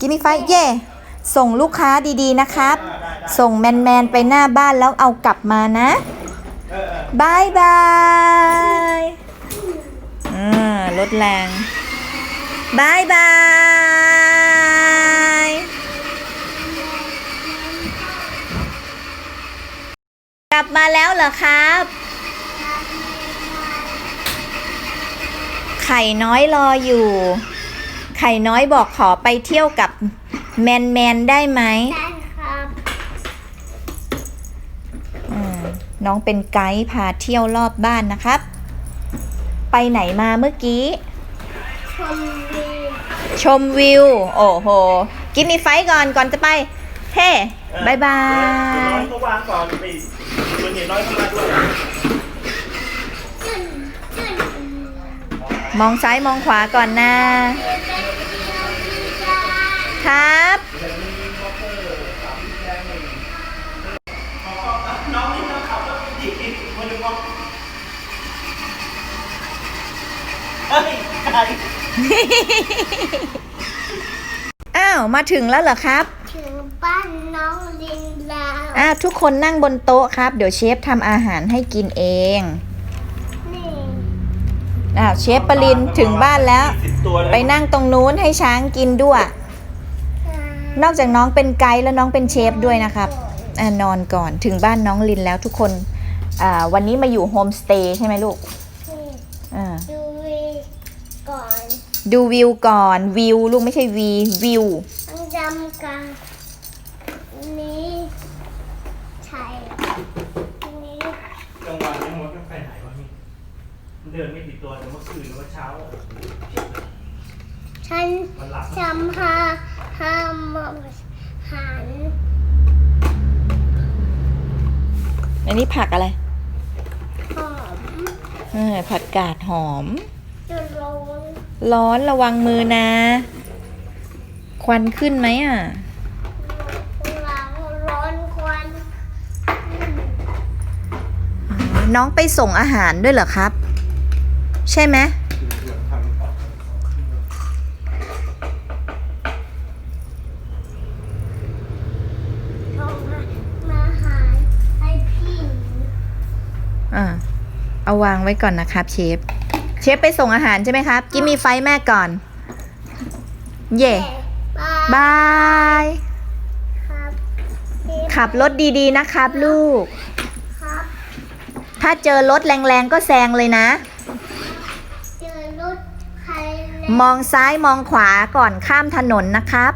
กิมมี่ไฟเย่ส่งลูกค้าดีๆนะครับ ส่งแมนๆไปหน้าบ้านแล้วเอากลับมานะบายบายอ่ารถแรงบายบายกลับมาแล้วเหรอครับ ไข่น้อยรออยู่ ไข่น้อยบอกขอไปเที่ยวกับแมนแมนๆได้ไหมได้ครับอืมน้องเป็นไกด์พาเที่ยวรอบบ้านนะครับ ไปไหนมาเมื่อกี้ ชมวิว ชมวิว โอ้โห กินมีไฟก่อนก่อนจะไป เฮ้บายบาเดี๋ยวน้ยอยก็วางก่อนไปคนเห็นน้อยเข้ามาด้วยจุนจุนมองซ้ายมองขวาก่อนนะ ครับน้องนี่น้องขับรถดีคนหนึงบอกเฮ้ยใครอ้าว มาถึงแล้วเหรอครับ ถึงบ้านน้องลินแล้วอ้าวทุกคนนั่งบนโต๊ะครับ เดี๋ยวเชฟทำอาหารให้กินเอง นี่อ้าว เชฟปรินถึงบ้านแล้ว สิบตัวเลยไปนั่งตรงนู้นให้ช้างกินด้วย นอกจากน้องเป็นไกด์แล้วน้องเป็นเชฟด้วยนะครับอ่านอนก่อนถึงบ้านน้องลินแล้วทุกคนอ่าวันนี้มาอยู่โฮมสเตย์ใช่ไหมลูกนี่อ่าดูวิวก่อน ดูวิวก่อนวิวลูกไม่ใช่วีวิวต้องจำกันนี้ใช่นี้กลางวันยังมดก็ไปไหนวะนี่มันเดินไม่ติดตัวแต่เมื่อคืนหรือว่าเช้า ฉันมันหลับจำหาหาหมอหันอันนี้ผักอะไร หอมเออผักกาดหอม จะลงร้อนระวังมือนะ ควันขึ้นไหมอะ หลังร้อนควันน้องไปส่งอาหารด้วยเหรอครับ ใช่ไหม ส่งมาหาให้พี่ อ่าเอาวางไว้ก่อนนะครับเชฟ เชฟไปส่งอาหารใช่ไหมครับ กิมมีไฟแม่ก่อน เย่บายบายครับขับรถดีๆนะครับ ลูกครับถ้าเจอรถแรงๆก็แซงเลยนะเจอรถใครมองซ้ายมองขวาก่อนข้ามถนนนะครับ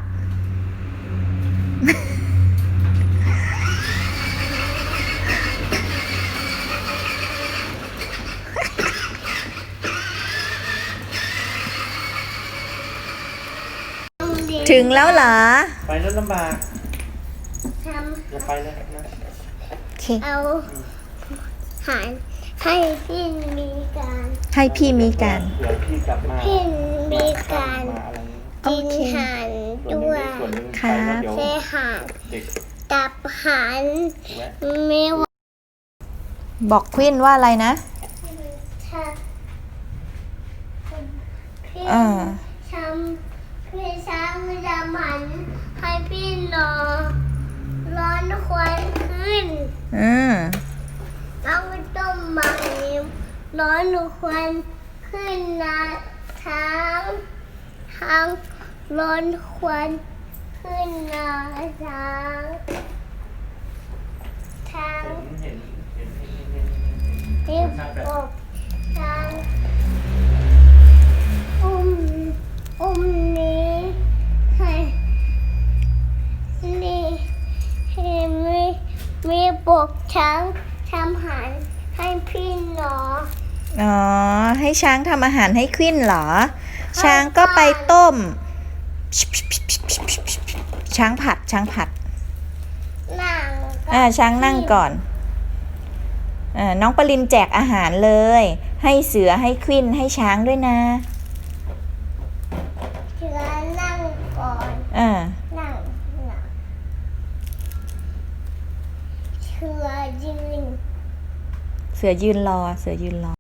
ถึงแล้วเหรอ ไปแล้วลำบากทอย่าไปเลยนะโอเคำเอาหารให้พี่มีการให้พี่มีการ เดี๋ยวพี่กลับมาพี่มีการมาอะไรนี้โอกินเค หารส่วนหด้นึ่งวยเด็กส่วนหนึ่งคไปรับแล้วเดี๋ยวเซหารเด็กกับหารแวะ ไม่ว่าบอกควินว่าอะไรนะ ถ้าพี่ เออ ทำพี่ช้างจะหมันให้พี่นอนร้อนควันขึ้น อืม น้องต้มใหม่ ร้อนควันขึ้นนะช้างช้างร้อนควันขึ้นนะช้างช้างเห็นเห็นเห็นเห็นเห็นเห็นที่บอกช้างอุ้มอุ้มนี้ให้นี่ให้มีมีบอกช้างทำหันให้พี่หนอ อ๋อ ให้ช้างทำอาหารให้ควินเหรอ ช้างก็ไปต้ม ช้างผัด ช้างผัดนั่งอ่าช้างนั่งก่อนอ่าน้องปรินแจกอาหารเลย ให้เสือให้ควินให้ช้างด้วยนะเชือนั่งก่อนอ่านั่งนั่งเชือยืน เสือยืนรอ เสือยืนรอ